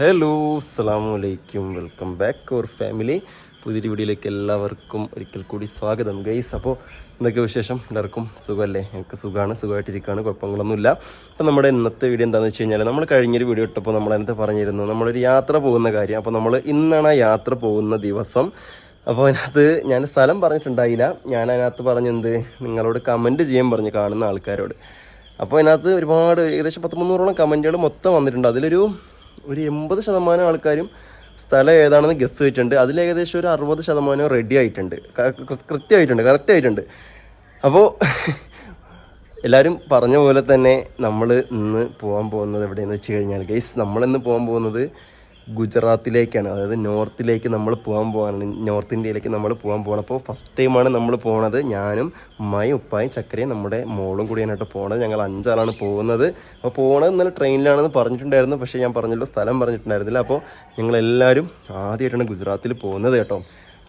Hello അസ്സാം വലൈക്കും welcome back അവർ family പുതിയൊരു വീഡിയോയിലേക്ക് എല്ലാവർക്കും ഒരിക്കൽ കൂടി സ്വാഗതം ഗൈസ് അപ്പോൾ എന്തൊക്കെ വിശേഷം? എല്ലാവർക്കും സുഖമല്ലേ? എനിക്ക് സുഖമാണ് സുഖമായിട്ടിരിക്കുകയാണ് കുഴപ്പങ്ങളൊന്നുമില്ല. അപ്പോൾ നമ്മുടെ ഇന്നത്തെ വീഡിയോ എന്താണെന്ന് വെച്ച് കഴിഞ്ഞാൽ നമ്മൾ കഴിഞ്ഞൊരു വീഡിയോ ഇട്ടപ്പോൾ നമ്മൾ അതിനകത്ത് പറഞ്ഞിരുന്നു നമ്മളൊരു യാത്ര പോകുന്ന കാര്യം. അപ്പോൾ നമ്മൾ ഇന്നാണ് ആ യാത്ര പോകുന്ന ദിവസം. അപ്പോൾ അതിനകത്ത് ഞാൻ സ്ഥലം പറഞ്ഞിട്ടുണ്ടായില്ല. ഞാൻ അതിനകത്ത് പറഞ്ഞെന്ത്? നിങ്ങളോട് കമന്റ് ചെയ്യാൻ പറഞ്ഞു കാണുന്ന ആൾക്കാരോട്. അപ്പോൾ അതിനകത്ത് ഒരുപാട് ഏകദേശം പത്ത് മുന്നൂറോളം കമന്റുകൾ മൊത്തം വന്നിട്ടുണ്ട്. അതിലൊരു ഒരു എൺപത് ശതമാനം ആൾക്കാരും സ്ഥലം ഏതാണെന്ന് ഗസ് ചെയ്തിട്ടുണ്ട്. അതിൽ ഏകദേശം ഒരു അറുപത് ശതമാനം റെഡി ആയിട്ടുണ്ട്. കൃത്യമായിട്ടുണ്ട്. കറക്റ്റ് ആയിട്ടുണ്ട്. അപ്പോൾ എല്ലാവരും പറഞ്ഞ പോലെ തന്നെ നമ്മൾ ഇന്ന് പോകാൻ പോകുന്നത് എവിടെയെന്ന് വെച്ച് കഴിഞ്ഞാൽ ഗൈസ് നമ്മളിന്ന് പോകാൻ പോകുന്നത് ഗുജറാത്തിലേക്കാണ്. അതായത് നോർത്തിലേക്ക് നമ്മൾ പോകാൻ പോകാനാണ് നോർത്ത് ഇന്ത്യയിലേക്ക് നമ്മൾ പോകാൻ പോകണം അപ്പോൾ ഫസ്റ്റ് ടൈമാണ് നമ്മൾ പോണത്. ഞാനും ഉമ്മായും ഉപ്പായും ചക്കരയും നമ്മുടെ മോളും കൂടിയായിട്ട് പോണത്. ഞങ്ങൾ അഞ്ചാളാണ് പോകുന്നത്. അപ്പോൾ പോണത് ഇന്നലെ ട്രെയിനിലാണെന്ന് പറഞ്ഞിട്ടുണ്ടായിരുന്നു. പക്ഷേ ഞാൻ പറഞ്ഞുള്ള സ്ഥലം പറഞ്ഞിട്ടുണ്ടായിരുന്നില്ല. അപ്പോൾ ഞങ്ങളെല്ലാവരും ആദ്യമായിട്ടാണ് ഗുജറാത്തിൽ പോകുന്നത് കേട്ടോ.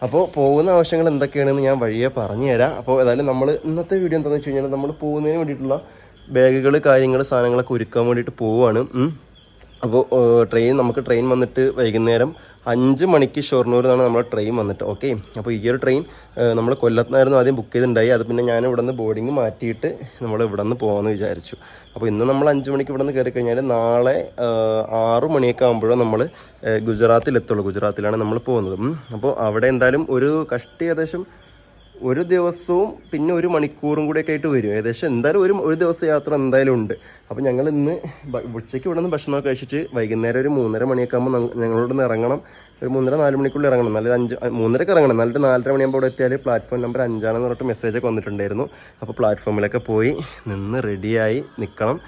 അപ്പോൾ പോകുന്ന ആവശ്യങ്ങൾ എന്തൊക്കെയാണെന്ന് ഞാൻ വഴിയെ പറഞ്ഞു തരാം അപ്പോൾ ഏതായാലും നമ്മൾ ഇന്നത്തെ വീഡിയോ എന്താണെന്ന് വെച്ച് കഴിഞ്ഞാൽ നമ്മൾ പോകുന്നതിന് വേണ്ടിയിട്ടുള്ള ബാഗുകൾ കാര്യങ്ങൾ സാധനങ്ങളൊക്കെ ഒരുക്കാൻ വേണ്ടിയിട്ട് പോവുകയാണ്. അപ്പോൾ ട്രെയിൻ നമുക്ക് ട്രെയിൻ വന്നിട്ട് വൈകുന്നേരം അഞ്ച് മണിക്ക് ഷൊർണൂർ നിന്നാണ് നമ്മുടെ ട്രെയിൻ വന്നിട്ട് ഓക്കെ അപ്പോൾ ഈ ഒരു ട്രെയിൻ നമ്മൾ കൊല്ലത്തുനിന്നായിരുന്നു ആദ്യം ബുക്ക് ചെയ്തിട്ടുണ്ടായി. അത് പിന്നെ ഞാൻ ഇവിടെ നിന്ന് ബോർഡിങ് മാറ്റിയിട്ട് നമ്മൾ ഇവിടെ നിന്ന് പോകാമെന്ന് വിചാരിച്ചു. അപ്പോൾ ഇന്ന് നമ്മൾ അഞ്ച് മണിക്ക് ഇവിടെ നിന്ന് കയറി കഴിഞ്ഞാൽ നാളെ ആറ് മണിയൊക്കെ ആകുമ്പോഴോ നമ്മൾ ഗുജറാത്തിലെത്തുള്ളൂ. ഗുജറാത്തിലാണ് നമ്മൾ പോകുന്നത്. അപ്പോൾ അവിടെ എന്തായാലും ഒരു കഷ്ടി ഏകദേശം ഒരു ദിവസവും പിന്നെ ഒരു മണിക്കൂറും കൂടെയൊക്കെ ആയിട്ട് വരും. ഏകദേശം എന്തായാലും ഒരു ഒരു ദിവസം യാത്ര എന്തായാലും ഉണ്ട്. അപ്പോൾ ഞങ്ങൾ ഇന്ന് ഉച്ചയ്ക്ക് ഇവിടെ നിന്ന് ഭക്ഷണമൊക്കെ കഴിച്ചിട്ട് വൈകുന്നേരം ഒരു മൂന്നര മണിയൊക്കെ ആകുമ്പോൾ ഞങ്ങളോട് നിന്ന് ഇറങ്ങണം. ഒരു മൂന്നര നാല് മണിക്കുള്ളിൽ ഇറങ്ങണം. നല്ല അഞ്ച് മൂന്നരക്ക് ഇറങ്ങണം. നല്ലൊരു നാലര മണിയാകുമ്പോൾ അവിടെ എത്തിയാൽ പ്ലാറ്റ്ഫോം നമ്പർ അഞ്ചാണെന്ന് പറഞ്ഞിട്ട് മെസ്സേജൊക്കെ വന്നിട്ടുണ്ടായിരുന്നു. അപ്പോൾ പ്ലാറ്റ്ഫോമിലൊക്കെ പോയി നിന്ന് റെഡിയായി നിൽക്കണം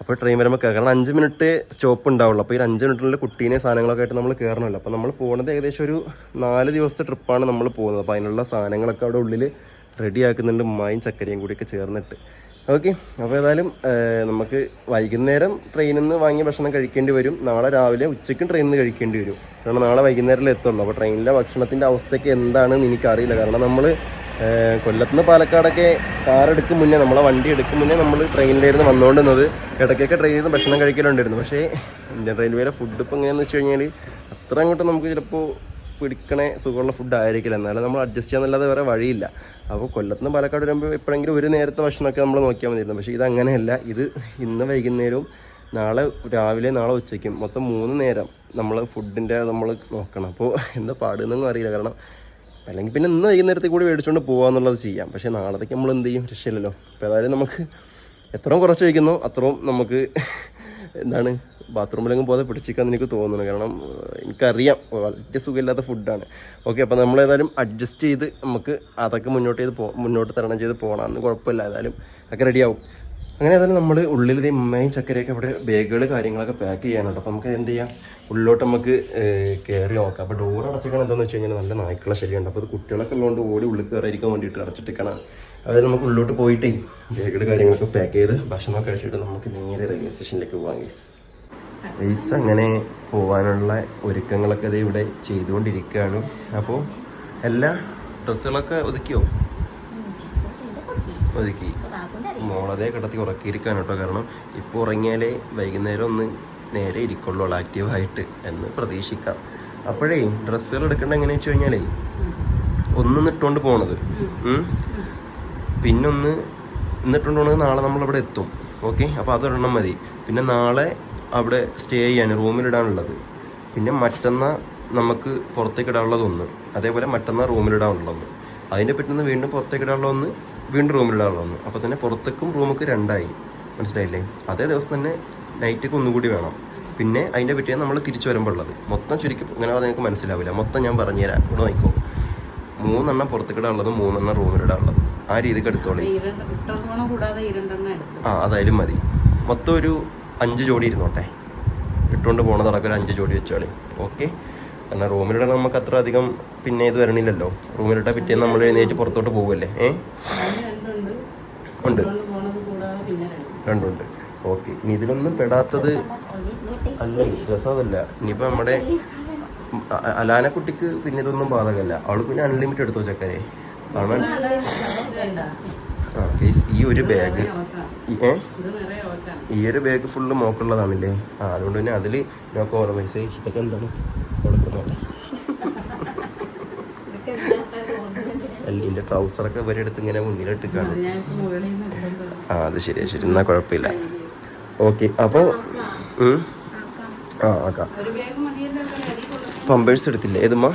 അപ്പോൾ ട്രെയിൻ വരുമ്പോൾ കയറുക കാരണം അഞ്ച് മിനിറ്റ് സ്റ്റോപ്പ് ഉണ്ടാവുള്ളൂ. അപ്പോൾ ഈ അഞ്ച് മിനിറ്റിനുള്ളിൽ കുട്ടീനെ സാധനങ്ങളൊക്കെ ആയിട്ട് നമ്മൾ കയറണമല്ലോ അപ്പോൾ നമ്മൾ പോകുന്നത് ഏകദേശം ഒരു നാല് ദിവസത്തെ ട്രിപ്പാണ് നമ്മൾ പോകുന്നത്. അപ്പോൾ അതിനുള്ള സാധനങ്ങളൊക്കെ അവിടെ ഉള്ളിൽ റെഡി ആക്കുന്നുണ്ട് ഉമ്മായും ചക്കരയും കൂടിയൊക്കെ ചേർന്നിട്ട്. ഓക്കെ അപ്പോൾ ഏതായാലും നമുക്ക് വൈകുന്നേരം ട്രെയിനിൽ നിന്ന് വാങ്ങിയ ഭക്ഷണം കഴിക്കേണ്ടി വരും. നാളെ രാവിലെ ഉച്ചയ്ക്കും ട്രെയിനിൽ നിന്ന് കഴിക്കേണ്ടി വരും. കാരണം നാളെ വൈകുന്നേരമല്ലേ എത്തുള്ളൂ. അപ്പോൾ ട്രെയിനിലെ ഭക്ഷണത്തിന്റെ അവസ്ഥയ്ക്ക് എന്താണെന്ന് എനിക്കറിയില്ല. കാരണം നമ്മൾ കൊല്ലത്തുനിന്ന് പാലക്കാടൊക്കെ കാർ എടുക്കും മുന്നേ നമ്മളെ വണ്ടി എടുക്കും മുന്നേ നമ്മൾ ട്രെയിനിലായിരുന്നു വന്നുകൊണ്ടിരുന്നത് ഇടയ്ക്കൊക്കെ ട്രെയിനിൽ നിന്ന് ഭക്ഷണം കഴിക്കലുണ്ടായിരുന്നു. പക്ഷേ ഇന്ത്യൻ റെയിൽവേയിലെ ഫുഡ് ഇപ്പോൾ എങ്ങനെയാണെന്ന് വെച്ച് കഴിഞ്ഞാൽ അത്ര അങ്ങോട്ട് നമുക്ക് ചിലപ്പോൾ പിടിക്കണേ സുഖമുള്ള ഫുഡ് ആയിരിക്കില്ല. എന്നാലും നമ്മൾ അഡ്ജസ്റ്റ് ചെയ്യാന്നല്ലാതെ വേറെ വഴിയില്ല. അപ്പോൾ കൊല്ലത്തുനിന്ന് പാലക്കാട് വരുമ്പോൾ എപ്പോഴെങ്കിലും ഒരു നേരത്തെ ഭക്ഷണമൊക്കെ നമ്മൾ നോക്കിയാൽ മതിയായിരുന്നു. പക്ഷേ ഇത് അങ്ങനെയല്ല ഇത് ഇന്ന് വൈകുന്നേരവും നാളെ രാവിലെ നാളെ ഉച്ചയ്ക്കും മൊത്തം മൂന്ന് നേരം നമ്മൾ ഫുഡിന്റെ നമ്മൾ നോക്കണം. അപ്പോൾ എന്താ പാടുന്നൊന്നും അറിയില്ല. കാരണം അല്ലെങ്കിൽ പിന്നെ ഇന്ന് വൈകുന്നേരത്തിൽ കൂടി മേടിച്ചുകൊണ്ട് പോകാമെന്നുള്ളത് ചെയ്യാം. പക്ഷേ നാളത്തേക്ക് നമ്മൾ എന്ത് ചെയ്യും? രക്ഷയില്ലല്ലോ. അപ്പോൾ ഏതായാലും നമുക്ക് എത്രയും കുറച്ച് വയ്ക്കുന്നോ അത്രയും നമുക്ക് എന്താണ് ബാത്റൂമിലെങ്കിലും പോകാതെ പിടിച്ചിരിക്കാന്ന് എനിക്ക് തോന്നുന്നു. കാരണം എനിക്കറിയാം. വളരെ സുഖമില്ലാത്ത ഫുഡാണ്. ഓക്കെ അപ്പോൾ നമ്മൾ ഏതായാലും അഡ്ജസ്റ്റ് ചെയ്ത് നമുക്ക് അതൊക്കെ മുന്നോട്ട് ചെയ്ത് പോ മുന്നോട്ട് തരണം ചെയ്ത് പോകണം അന്ന് കുഴപ്പമില്ല. ഏതായാലും ഒക്കെ റെഡിയാവും അങ്ങനെ ഏതായാലും നമ്മൾ ഉള്ളിൽ ഇതേ ഉമ്മയും ചക്കരയൊക്കെ ഇവിടെ ബാഗുകൾ കാര്യങ്ങളൊക്കെ പാക്ക് ചെയ്യാനുണ്ട്. അപ്പോൾ നമുക്ക് എന്ത് ചെയ്യാം? ഉള്ളിലോട്ട് നമുക്ക് കയറി നോക്കാം. അപ്പോൾ ഡോർ അടച്ചിരിക്കണം എന്താണെന്ന് വെച്ച് കഴിഞ്ഞാൽ നല്ല നായ്ക്കളെ ശരിയുണ്ട് അപ്പോൾ അത് കുട്ടികളൊക്കെ ഉള്ളതുകൊണ്ട് ഓടി ഉള്ളിൽ കയറിയിരിക്കാൻ വേണ്ടിയിട്ട് അടച്ചിട്ടിരിക്കണം. അതായത് നമുക്ക് ഉള്ളിലോട്ട് പോയിട്ടേ ബാഗുകൾ കാര്യങ്ങളൊക്കെ പാക്ക് ചെയ്ത് ഭക്ഷണം കഴിച്ചിട്ട് നമുക്ക് നേരെ റെയിൽവേ സ്റ്റേഷനിലേക്ക് പോകാം ഗൈസ് ഗൈസ് അങ്ങനെ പോകാനുള്ള ഒരുക്കങ്ങളൊക്കെ ഇത് ഇവിടെ ചെയ്തുകൊണ്ടിരിക്കുകയാണ്. അപ്പോൾ എല്ലാ ഡ്രസ്സുകളൊക്കെ ഒതുക്കിയോ? ഒതുക്കി. മോളതേ കിടത്തി ഉറക്കിയിരിക്കാൻ കേട്ടോ. കാരണം ഇപ്പോൾ ഉറങ്ങിയാലേ വൈകുന്നേരം ഒന്ന് നേരെ ഇരിക്കുള്ളൂ ആക്റ്റീവായിട്ട് എന്ന് പ്രതീക്ഷിക്കാം. അപ്പോഴേ ഡ്രസ്സുകൾ എടുക്കേണ്ട എങ്ങനെയാ വെച്ച് കഴിഞ്ഞാലേ ഒന്നും നിട്ടുകൊണ്ട് പോണത്. പിന്നൊന്ന് ഇന്നിട്ടുകൊണ്ട് പോണത് നാളെ നമ്മളിവിടെ എത്തും. ഓക്കെ അപ്പോൾ അതൊരെണ്ണം മതി. പിന്നെ നാളെ അവിടെ സ്റ്റേ ചെയ്യാൻ റൂമിലിടാനുള്ളത് പിന്നെ മറ്റന്നാൾ നമുക്ക് പുറത്തേക്ക് ഇടാനുള്ളതൊന്ന് അതേപോലെ മറ്റന്നാൾ റൂമിലിടാനുള്ളതൊന്ന് അതിന്റെ പറ്റുന്ന വീണ്ടും പുറത്തേക്ക് ഇടാനുള്ള ഒന്ന് വീണ്ടും റൂമിലിടാനുള്ള ഒന്ന്. അപ്പോൾ തന്നെ പുറത്തേക്കും റൂമൊക്കെ രണ്ടായി. മനസ്സിലായില്ലേ? അതേ ദിവസം തന്നെ നൈറ്റൊക്കെ ഒന്നുകൂടി വേണം. പിന്നെ അതിന്റെ പിറ്റേന്ന് നമ്മൾ തിരിച്ചു വരുമ്പോൾ ഉള്ളത്. മൊത്തം ചുരുക്കി ഇങ്ങനെ പറഞ്ഞാൽ നിങ്ങൾക്ക് മനസ്സിലാവില്ല. മൊത്തം ഞാൻ പറഞ്ഞു തരാം. ഇവിടെ നോക്കോ മൂന്നെണ്ണം പുറത്തേക്കിടാനുള്ളതും മൂന്നെണ്ണം റൂമിലിടാനുള്ളതും ആ രീതിക്ക് എടുത്തോളി. ആ അതായാലും മതി. മൊത്തം ഒരു അഞ്ച് ജോഡി ഇരുന്നോട്ടെ. ഇട്ടുകൊണ്ട് പോണതടക്കം ഒരു അഞ്ച് ജോഡി വെച്ചോളി. ഓക്കെ? കാരണം റൂമിലിടാൻ നമുക്ക് അത്ര അധികം പിന്നെ ഇത് വരണില്ലല്ലോ. റൂമിലിട്ടാൽ പിറ്റേന്ന് നമ്മൾ എഴുന്നേറ്റ് പുറത്തോട്ട് പോകുമല്ലേ ഏ? ഉണ്ട്. രണ്ടുണ്ട്. ഓക്കെ. ഇനി ഇതിലൊന്നും പെടാത്തത് അല്ല രസം അതല്ല. ഇനിയിപ്പോൾ നമ്മുടെ അലാന അലാനക്കുട്ടിക്ക് പിന്നെ ഇതൊന്നും ബാധകമല്ല. അവൾക്ക് പിന്നെ അൺലിമിറ്റഡ് എടുത്തോ ചക്കരെ കാരണം ആ ഈ ഒരു ബാഗ് ഏ? ഈ ഒരു ബാഗ് ഫുള്ള് മോക്കുള്ളതാണല്ലേ? ആ അതുകൊണ്ട് തന്നെ അതിൽ നോ കോംപ്രമൈസ് ഇതൊക്കെ എന്താണ്? കൊടുക്കുന്നത്. അല്ല ഇതിന്റെ ട്രൗസറൊക്കെ ഇവരെ അടുത്ത് ഇങ്ങനെ മുന്നിലിട്ട് കാണും ആ അത് ശരിയാ ശരി. എന്നാൽ കുഴപ്പമില്ല. ഓക്കെ അപ്പോൾ ആ ആക്കാം? പമ്പേഴ്സ് എടുത്തില്ല? ഏതുമാ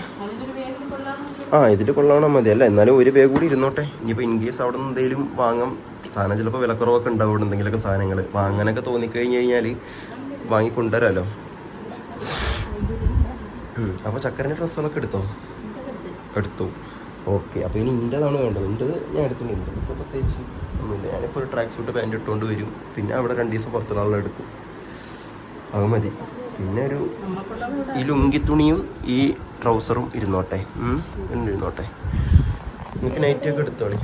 ആ ഇതിൽ കൊള്ളാവണം മതി. അല്ല എന്നാലും ഒരു ബാഗ് കൂടി ഇരുന്നോട്ടെ. ഇനിയിപ്പോൾ ഇൻ കേസ് അവിടെ നിന്ന് എന്തെങ്കിലും വാങ്ങാം. സാധനം ചിലപ്പോൾ വിലക്കുറവൊക്കെ ഉണ്ടാവും ഇവിടെ എന്തെങ്കിലുമൊക്കെ സാധനങ്ങൾ വാങ്ങാനൊക്കെ തോന്നിക്കഴിഞ്ഞ് കഴിഞ്ഞാൽ വാങ്ങിക്കൊണ്ടുവരാമല്ലോ അപ്പോൾ ചക്കരന്റെ ഡ്രസ്സുകളൊക്കെ എടുത്തോ? എടുത്തു. ഓക്കെ അപ്പോൾ ഇനി ഇന്റെതാണ് വേണ്ടത്. ഇന്റെത് ഞാൻ എടുത്തിട്ടുണ്ട് ഇപ്പോൾ പ്രത്യേകിച്ച് ഒന്നുമില്ല ഞാനിപ്പോൾ ഒരു ട്രാക്ക് സൂട്ട് പാന്റ് ഇട്ടുകൊണ്ട് വരും. പിന്നെ അവിടെ രണ്ട് ദിവസം പുറത്തുള്ള എടുക്കും. അത് മതി. പിന്നെ ഒരു ഈ ലുങ്കി തുണിയും ഈ ട്രൗസറും ഇരുന്നോട്ടെ. ഇരുന്നോട്ടെ. നിങ്ങൾക്ക് നൈറ്റ് ഒക്കെ എടുത്തോളി.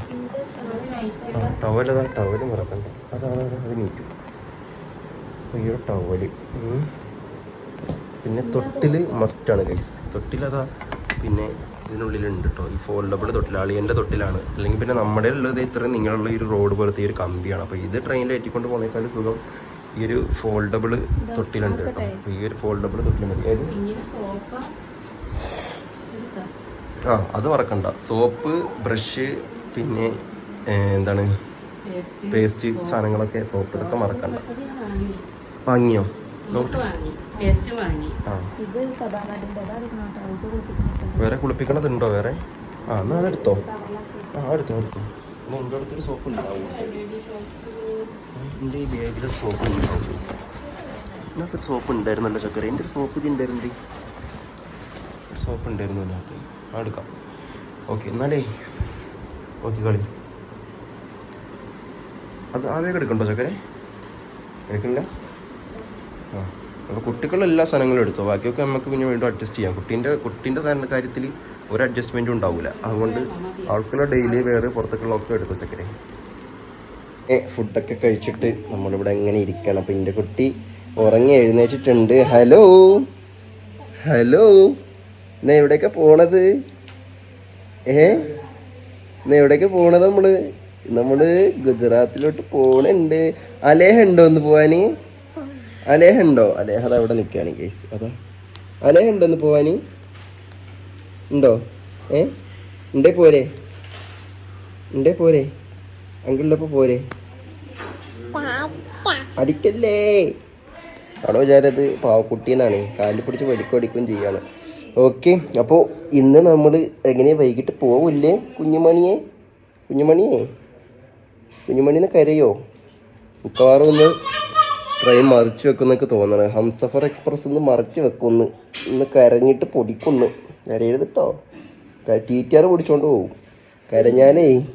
ടവലതാ ടവൽ മറക്കണ്ട. അതാ അതാ അതാ, നീറ്റും. ഒരു ടവൽ. പിന്നെ തൊട്ടിൽ മസ്റ്റാണ് ഗൈസ് തൊട്ടിലതാ പിന്നെ ഇതിനുള്ളിലുണ്ട് കേട്ടോ ഈ ഫോൾഡബിൾ തൊട്ടിലാളി എന്റെ തൊട്ടിലാണ്. അല്ലെങ്കിൽ പിന്നെ നമ്മുടെ ഉള്ളത് ഇത്രയും നിങ്ങളുള്ള ഈ ഒരു റോഡ് പോലത്തെ ഈ ഒരു കമ്പിയാണ്. അപ്പോൾ ഇത് ട്രെയിനിൽ ഏറ്റിക്കൊണ്ട് പോകുന്നേക്കാൾ സുഖം ഈ ഒരു ഫോൾഡബിൾ തൊട്ടിലുണ്ട് കേട്ടോ അപ്പോൾ ഈ ഒരു ഫോൾഡബിൾ തൊട്ടിൽ മതി. അതായത് ആ അത് മറക്കണ്ട. സോപ്പ് ബ്രഷ് പിന്നെ എന്താണ്? പേസ്റ്റ് സാധനങ്ങളൊക്കെ സോപ്പ് ഇതൊക്കെ മറക്കണ്ട. വാങ്ങിയോ? നോട്ട് വാങ്ങി. പേസ്റ്റ് വാങ്ങി. ഇത് വേറെ കുളിപ്പിക്കണതുണ്ടോ വേറെ? ആ എന്നാ അതെടുത്തോ. ആ എടുത്തോ എടുത്തോ പിന്നെ എന്റെ അടുത്തൊരു സോപ്പ് ഉണ്ടാവും. എന്റെ ഈ ബാഗിലൊരു സോപ്പ് ഉണ്ടാവും ഇതിനകത്തൊരു സോപ്പ് ഉണ്ടായിരുന്നല്ലോ ചക്കര. എന്റെ ഒരു സോപ്പ് ഇത് ഉണ്ടായിരുന്നത് ഒരു സോപ്പ് ഉണ്ടായിരുന്നു അതിനകത്ത് ആ എടുക്കാം. ഓക്കെ എന്നാലേ. ഓക്കെ കളി. അത് ആ വേഗം എടുക്കണ്ടോ ചക്കരെ? എടുക്കണ്ട ആ. അപ്പോൾ കുട്ടികളുടെ എല്ലാ സാധനങ്ങളും എടുത്തു? ബാക്കിയൊക്കെ നമുക്ക് പിന്നെ വീണ്ടും അഡ്ജസ്റ്റ് ചെയ്യാം. കുട്ടീന്റെ കുട്ടീന്റെ തന്നെ കാര്യത്തിൽ ഒരു അഡ്ജസ്റ്റ്മെന്റും ഉണ്ടാവില്ല അതുകൊണ്ട് ആൾക്കുള്ള ഡെയിലി വേറെ പുറത്തേക്കുള്ളതൊക്കെ എടുത്തു ചക്കരെ ഏ ഫുഡൊക്കെ കഴിച്ചിട്ട് നമ്മളിവിടെ എങ്ങനെ ഇരിക്കണം. അപ്പം എന്റെ കുട്ടി ഉറങ്ങി എഴുന്നേറ്റിട്ടുണ്ട്. ഹലോ? ഹലോ? എന്നാ എവിടെയൊക്കെ പോണത്? ഏ? എന്നാ എവിടെയൊക്കെ പോണത് നമ്മൾ നമ്മൾ ഗുജറാത്തിലോട്ട് പോണുണ്ട്. അലേഹ ഉണ്ടോ ഒന്ന് പോവാന്? അലേഹ ഉണ്ടോ അലേഹ അത് അവിടെ നിൽക്കുകയാണ് കേസ് അതാ. അലേഹ ഉണ്ടോ ഒന്ന് പോവാന്? ഉണ്ടോ? ഏ? ഉണ്ടേ പോരെ? ഉണ്ടേ പോരെ? അങ്കിളിലപ്പോ പോരെ? അടിക്കല്ലേ? അവിടെ വിചാരത് പാവക്കുട്ടിന്നാണ് കാലിൽ പിടിച്ച് വലിക്കും വലിക്കടിക്കും ചെയ്യാണ്. ഓക്കെ. അപ്പോൾ ഇന്ന് നമ്മൾ എങ്ങനെ വൈകിട്ട് പോവില്ലേ കുഞ്ഞുമണിയെ? കുഞ്ഞുമണിയെ? കുഞ്ഞുമണിന്ന് കരയോ? മിക്കവാറും ഒന്ന് ട്രെയിൻ മറിച്ച് വെക്കുന്നൊക്കെ തോന്നണേ. ഹംസഫർ എക്സ്പ്രസ് ഒന്ന് മറിച്ച് വെക്കുന്നു. ഇന്ന് കരഞ്ഞിട്ട് പൊടിക്കുന്നു. കരയരുത് കേട്ടോ ടി ടി ആർ പൊടിച്ചോണ്ട് പോകും കരഞ്ഞാലേ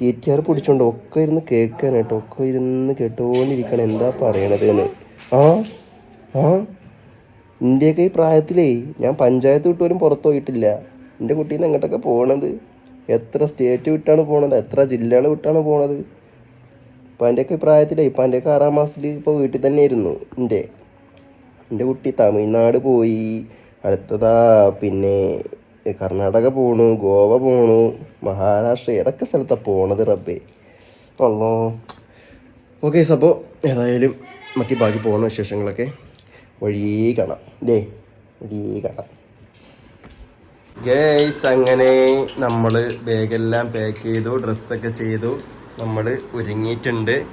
ടി ടി ആർ പൊടിച്ചോണ്ട് ഒക്കെ ഇരുന്ന് കേൾക്കാൻ കേട്ടോ. ഒക്കെ ഇരുന്ന് കേട്ടോണ്ടിരിക്കണം. എന്താ പറയണത് എന്ന്. ആ? ആ? എന്റെയൊക്കെ ഈ പ്രായത്തിലേ ഞാൻ പഞ്ചായത്ത് വിട്ട് പോലും പുറത്ത് പോയിട്ടില്ല. എന്റെ കുട്ടീന്ന് എങ്ങോട്ടൊക്കെ പോകണത് എത്ര സ്റ്റേറ്റ് വിട്ടാണ് പോണത്? എത്ര ജില്ലകൾ വിട്ടാണ് പോണത്? ഇപ്പം പ്രായത്തിൽ ഇപ്പാന്റെയൊക്കെ ആറാം മാസത്തിൽ ഇപ്പോൾ വീട്ടിൽ തന്നെ ഇരുന്നു എന്റെ എന്റെ കുട്ടി തമിഴ്നാട് പോയി. അടുത്തതാ പിന്നെ കർണാടക പോണു ഗോവ പോണു മഹാരാഷ്ട്ര ഏതൊക്കെ സ്ഥലത്താണ് പോണത് റബ്ബേ? ഉള്ളോ ഓക്കെ അപ്പോൾ ഏതായാലും മക്കി ബാക്കി പോകുന്ന വിശേഷങ്ങളൊക്കെ വഴിയേ കാണാം അല്ലേ വഴിയേ കാണാം. ഗേസ് അങ്ങനെ നമ്മൾ ബാഗെല്ലാം പാക്ക് ചെയ്തു ഡ്രസ്സൊക്കെ ചെയ്തു. നമ്മൾ ഒരുങ്ങിയിട്ടുണ്ട്.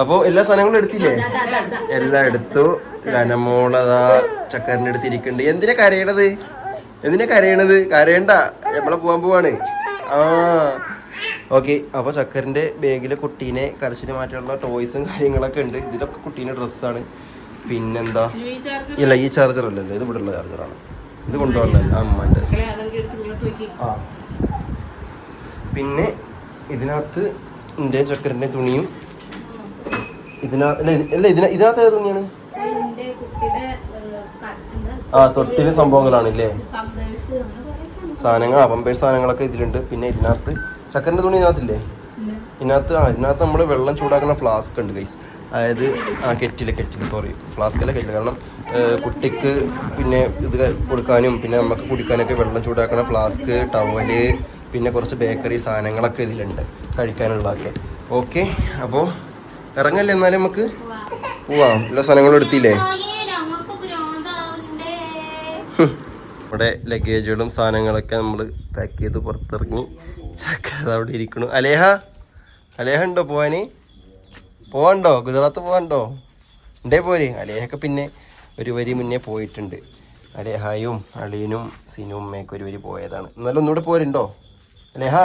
അപ്പോൾ എല്ലാ സാധനങ്ങളും എടുത്തില്ലേ? എല്ലാം എടുത്തു. ലനമോളതാ ചക്കരന്റെ അടുത്ത് ഇരിക്കുന്നുണ്ട്. എന്തിനാ കരയണത്? എന്തിനാ കരയണത്? കരയണ്ട. നമ്മളെ പോകാൻ പോവാണ്. ആ. ഓക്കെ അപ്പോൾ ചക്കരന്റെ ബാഗിലെ കുട്ടീനെ കരച്ചിന് മാറ്റാനുള്ള ടോയ്സും കാര്യങ്ങളൊക്കെ ഉണ്ട്. ഇതിലൊക്കെ കുട്ടീന്റെ ഡ്രസ്സാണ്. പിന്നെന്താ? ഇല്ല ഈ ചാർജർ അല്ലല്ലോ ഇത് ഇവിടെ ഉള്ള ചാർജറാണ്. ഇത് കൊണ്ടുപോകണ്ടല്ലോ അമ്മന്റെ. ആ. പിന്നെ ഇതിനകത്ത് എന്റെ ചക്കരന്റെ തുണിയും ഇതിനകത്ത് അല്ല ഇതിന ഇതിനകത്ത് ഏത് തുണിയാണ്? ആ തൊട്ടിലെ സംഭവങ്ങളാണ് ഇല്ലേ സാധനങ്ങൾ പമ്പേഴ്സ് സാധനങ്ങളൊക്കെ ഇതിലുണ്ട്. പിന്നെ ഇതിനകത്ത് ചക്കരന്റെ തുണി ഇതിനകത്തില്ലേ? ഇതിനകത്ത് ആ ഇതിനകത്ത് നമ്മൾ വെള്ളം ചൂടാക്കുന്ന ഫ്ലാസ്ക് ഉണ്ട് ഗൈസ് അതായത് ആ കെറ്റിൽ കെറ്റിൽ സോറി ഫ്ലാസ്കല്ല കെറ്റിൽ. കാരണം ഏഹ്, കുട്ടിക്ക് പിന്നെ ഇത് കൊടുക്കാനും പിന്നെ നമുക്ക് കുടിക്കാനൊക്കെ വെള്ളം ചൂടാക്കുന്ന ഫ്ലാസ്ക് ടവൽ പിന്നെ കുറച്ച് ബേക്കറി സാധനങ്ങളൊക്കെ ഇതിലുണ്ട് കഴിക്കാനുള്ളതൊക്കെ. ഓക്കെ അപ്പോൾ ഇറങ്ങല്ലേ എന്നാലും നമുക്ക്? പോവാം. എല്ലാ സാധനങ്ങളും എടുത്തില്ലേ? നമ്മുടെ ലഗേജുകളും സാധനങ്ങളൊക്കെ നമ്മൾ പാക്ക് ചെയ്ത് പുറത്തിറങ്ങി. അവിടെ ഇരിക്കണു. അലേഹ അലേഹ ഉണ്ടോ പോവാന്? പോവാണ്ടോ? ഗുജറാത്ത് പോവാണ്ടോ? ഉണ്ടേ പോരെ. അലേഹൊക്കെ പിന്നെ ഒരു വരി മുന്നേ പോയിട്ടുണ്ട്. അലേഹായും അളീനും സിനും ഉമ്മയൊക്കെ ഒരു വരി പോയതാണ്. എന്നാലും ഒന്നുകൂടെ പോരുണ്ടോ? അലേഹ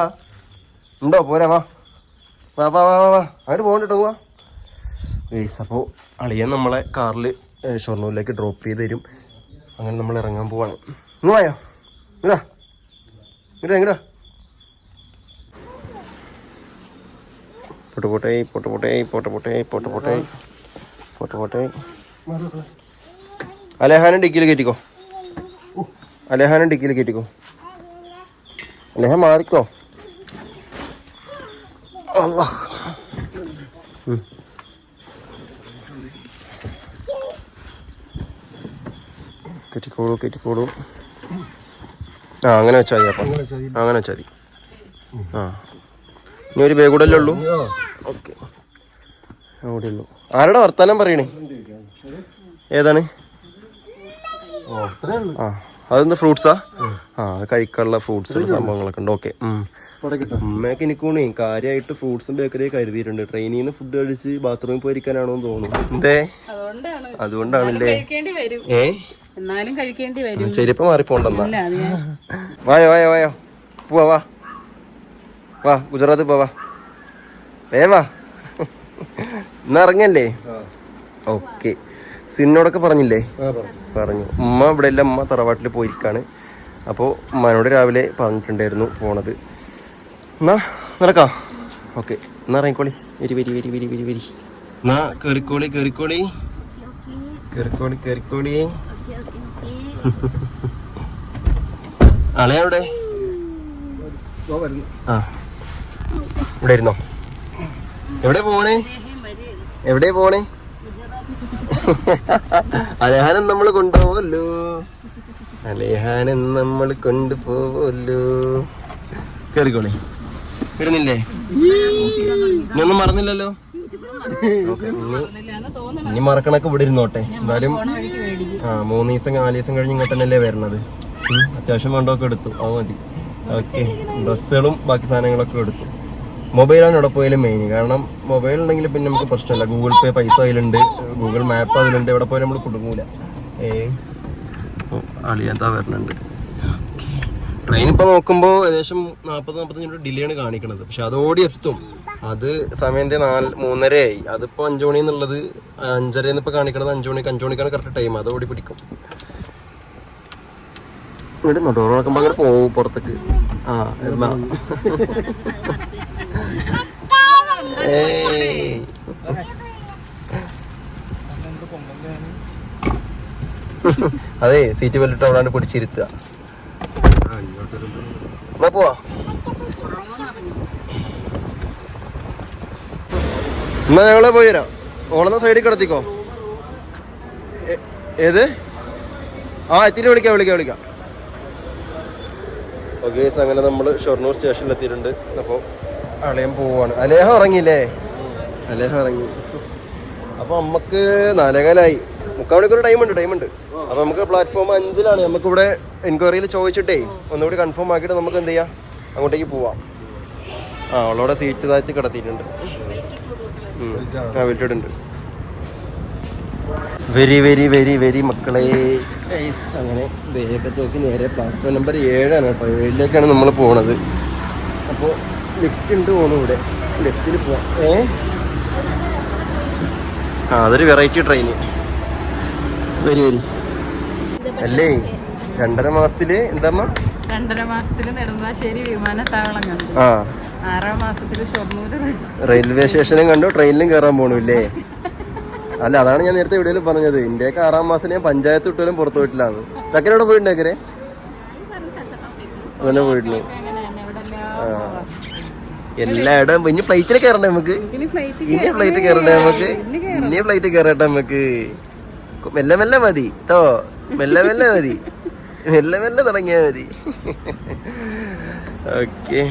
ഉണ്ടോ? പോരാ വാ. വാ വാ വാ വാ. വാ അങ്ങോട്ട് പോകണ്ടോ വാ. ഗൈസ് അപ്പോൾ അളിയൻ നമ്മളെ കാറിൽ ഷൊർണൂരിലേക്ക് ഡ്രോപ്പ് ചെയ്ത് തരും. അങ്ങനെ നമ്മൾ ഇറങ്ങാൻ പോവാണ്. ഇങ്ങ് വായോ? ഇങ്ങടാ. ഇങ്ങടാ ഇങ്ങടാ. പൊട്ട് പൊട്ടേ പൊട്ട് പൊട്ടേ പൊട്ട് പൊട്ടേ പൊട്ട് പൊട്ടേ പൊട്ട് പൊട്ടേ. അലേഹാനും ഡിക്കിയിൽ കയറ്റിക്കോ. അലേഹാനും ഡിക്കിയിൽ കയറ്റിക്കോ. അലേഹ മാറിക്കോ. കെട്ടിക്കോളൂ കെട്ടിക്കോളൂ. ആ അങ്ങനെ വെച്ചാൽ മതി അപ്പം. അങ്ങനെ വെച്ചാൽ മതി. ആ. ഇനി ഒരു ബാഗ് കൂടെ അല്ലേ ഉള്ളൂ ഓക്കെ. അവിടെ ഉള്ളൂ. ആരുടെ വർത്താനം പറയണേ? ഏതാണ്? ആ. അതെന്താ ഫ്രൂട്ട്സാ? ആ കഴിക്കാനുള്ള ഫ്രൂട്ട്സ് സംഭവങ്ങളൊക്കെ ഉണ്ട്. ഓക്കെ ഉമ്മയൊക്കെ എനിക്കൂണേ കാര്യമായിട്ട് ഫ്രൂട്ട്സും ബേക്കറിയും കരുതിയിട്ടുണ്ട്. ട്രെയിനിൽ നിന്ന് ഫുഡ് കഴിച്ച് ബാത്റൂമിൽ പോയിരിക്കാനാണോ തോന്നുന്നു. എന്തേ? അതുകൊണ്ടാണ്. അതുകൊണ്ടാണല്ലേ? ഏ? എന്നാലും കഴിക്കേണ്ടി വരും. ചെരുപ്പ് മാറിപ്പോണ്ടെന്നാ. വായോ വായോ വായോ. പോവാ വാ. വാ ഗുജറാത്ത് പോവാ. ഏ വാ. ഇന്ന് ഇറങ്ങല്ലേ? ഓക്കെ സിന്നോടൊക്കെ പറഞ്ഞില്ലേ? പറഞ്ഞു. ഉമ്മ ഇവിടെ ഇല്ല ഉമ്മ തറവാട്ടിൽ പോയിരിക്കാണ്. അപ്പോൾ മനോട് രാവിലെ പറഞ്ഞിട്ടുണ്ടായിരുന്നു പോണത്. എന്നാ നടക്കാം. ഓക്കെ എന്നാ ഇറങ്ങിക്കോളി. വരി വരി വരി വരി വരി വരി. എന്നാ കയറിക്കോളി കയറിക്കോളി കയറിക്കോളി കയറിക്കോളി അളയവിടെ ആ ഇവിടെ ഇരുന്നോ. എവിടെ പോണേ? എവിടെ പോണേ? അദ്ദേഹം നമ്മൾ കൊണ്ടുപോവല്ലോ. അലേഹാനം നമ്മൾ കൊണ്ടുപോവല്ലോ. കേറിക്കോളെ. വരുന്നില്ലേ? ഇനിയൊന്നും മറന്നില്ലല്ലോ? ഇനി- മറക്കണൊക്കെ ഇവിടെ ഇരുന്നോട്ടെ. എന്തായാലും ആ മൂന്ന് ദിവസം നാല് ദിവസം കഴിഞ്ഞ് ഇങ്ങോട്ട് തന്നെയല്ലേ വരണത്. അത്യാവശ്യം വേണ്ടതൊക്കെ എടുത്തു. അത് മതി. ഓക്കെ ഡ്രസ്സുകളും ബാക്കി സാധനങ്ങളൊക്കെ എടുത്തു. മൊബൈലാണ് ഇവിടെ പോയാലും മെയിൻ കാരണം മൊബൈൽ ഉണ്ടെങ്കിൽ പിന്നെ നമുക്ക് പ്രശ്നമില്ല. ഗൂഗിൾ പേ പൈസ അതിലുണ്ട്. ഗൂഗിൾ മാപ്പ് അതിലുണ്ട്. എവിടെ പോയാലും നമ്മൾ കുടുങ്ങൂല. ഏ അളിയന്താ വരുന്നുണ്ട്. ട്രെയിൻ ഇപ്പോൾ നോക്കുമ്പോൾ ഏകദേശം നാൽപ്പത് നാൽപ്പത്തഞ്ച് മിനിറ്റ് ഡിലേ ആണ് കാണിക്കണത്. പക്ഷെ അതോടി എത്തും. അത് സമയം നാല് മൂന്നരയായി. അതിപ്പോൾ അഞ്ചു മണി എന്നുള്ളത് അഞ്ചര എന്നിപ്പോൾ കാണിക്കണത് അഞ്ചു മണിക്ക് അഞ്ചു മണിക്കാണ് കറക്റ്റ് ടൈം അതോടി പിടിക്കും. ഇവിടെ ഡോർ നോക്കുമ്പോൾ അങ്ങനെ പോവും പുറത്തേക്ക്. ആ എന്നാ. ഏയ്. അതെ സീറ്റ് ബെൽറ്റ് അവിടെ പിടിച്ചിരുത്തുക. എന്നാ പോവാ? എന്നാ ഞങ്ങളെ പോയി വരാം. ഓളന്ന സൈഡിൽ കിടത്തിക്കോ? ഏത്? ആ എത്തിയിട്ട് വിളിക്കാം വിളിക്കാം വിളിക്കാം. ഓക്കെ അങ്ങനെ നമ്മൾ ഷൊർണൂർ സ്റ്റേഷനിൽ എത്തിയിട്ടുണ്ട്. അപ്പോൾ അളയം പോവാണ്. അലേഹ ഇറങ്ങിയില്ലേ അലേഹ ഇറങ്ങി അപ്പോൾ നമുക്ക് നാലേകാലായി. മുക്കാൽ മണിക്കൂർ ടൈമുണ്ട് ഉണ്ട്. അപ്പോൾ നമുക്ക് പ്ലാറ്റ്ഫോം അഞ്ചിലാണ്. നമുക്ക് ഇവിടെ എൻക്വയറിയിൽ ചോദിച്ചിട്ടേ ഒന്നുകൂടി കൺഫേം ആക്കിയിട്ട് നമുക്ക് എന്ത് ചെയ്യാം? അങ്ങോട്ടേക്ക് പോവാം. ആ അവളോടെ സീറ്റ് താഴ്ത്തി കിടത്തിയിട്ടുണ്ട്. ആ വിട്ടിട്ടുണ്ട് വെരി വെരി വെരി വെരി മക്കളെ. അങ്ങനെ വേഗത്തെ നോക്കി നേരെ പ്ലാറ്റ്ഫോം നമ്പർ ഏഴാണ് കേട്ടോ. ഏഴിലേക്കാണ് നമ്മൾ പോണത്. അപ്പോൾ ലിഫ്റ്റ് ഉണ്ട് പോകണം ഇവിടെ. ലിഫ്റ്റിൽ പോവാം. ഏ? ആ അതൊരു വെറൈറ്റി ട്രെയിന് വരി വരി. അല്ലേ? രണ്ടര മാസത്തിൽ എന്താ രണ്ടര മാസത്തിൽ നെടുമ്പാശ്ശേരി വിമാനത്താവളം കണ്ടു ആ. ആറാം മാസത്തിൽ ഷൊർണൂര് റെയിൽവേ സ്റ്റേഷനും കണ്ടു ട്രെയിനിലും കയറാൻ പോണു ഇല്ലേ അല്ല അതാണ് ഞാൻ നേരത്തെ വീഡിയോയിൽ പറഞ്ഞത്. ഇന്ത്യയ്ക്ക് ആറാം മാസം ഞാൻ പഞ്ചായത്ത് വിട്ടാലും പുറത്തു പോയിട്ടില്ലാന്ന് ചക്കരയോടെ പോയിട്ടുണ്ടേക്കരെ തന്നെ ആ. എല്ലായിടം ഇനി ഫ്ലൈറ്റിൽ കയറണ്ടേ നമുക്ക് ഇനി ഫ്ലൈറ്റ് കയറണ്ടേ നമുക്ക് ഇനി ഫ്ലൈറ്റ് കയറട്ടെ നമുക്ക് മെല്ലെ മെല്ലെ മതി കേട്ടോ മെല്ലെ മെല്ലെ മതി. മെല്ലെ മെല്ലെ തുടങ്ങിയാ മതി. ഓക്കെ.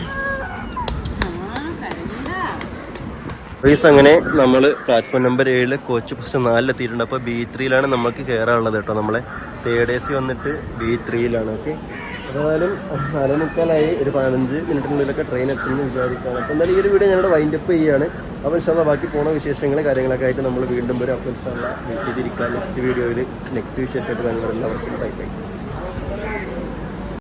അങ്ങനെ നമ്മൾ പ്ലാറ്റ്ഫോം നമ്പർ ഏഴിൽ കോച്ച് പോസ്റ്റ് നാലിലെത്തിയിട്ടുണ്ട്. അപ്പോൾ ബി ത്രീയിലാണ് നമ്മൾക്ക് കയറാനുള്ളത് കേട്ടോ. നമ്മളെ തേർഡ് എ സി വന്നിട്ട് ബി ത്രീയിലാണ് ഓക്കെ. ഏതായാലും നാലേ മുക്കാലായി ഒരു പതിനഞ്ച് മിനിറ്റിനുള്ളിലൊക്കെ ട്രെയിൻ എത്തുമെന്ന് വിചാരിക്കുകയാണ്. അപ്പോൾ എന്തായാലും ഈ ഒരു വീഡിയോ ഞാനിവിടെ വൈൻഡപ്പ് ചെയ്യുകയാണ്. അപ്പോൾ ബാക്കി പോണ വിശേഷങ്ങൾ കാര്യങ്ങളൊക്കെ ആയിട്ട് നമ്മൾ വീണ്ടും വരും അപ്പോൾ ഇൻഷാല്ല വെയിറ്റ് നെക്സ്റ്റ് വീഡിയോയിൽ നെക്സ്റ്റ് വിശേഷമായിട്ട് ഞങ്ങൾ എല്ലാവർക്കും ബൈ ബൈ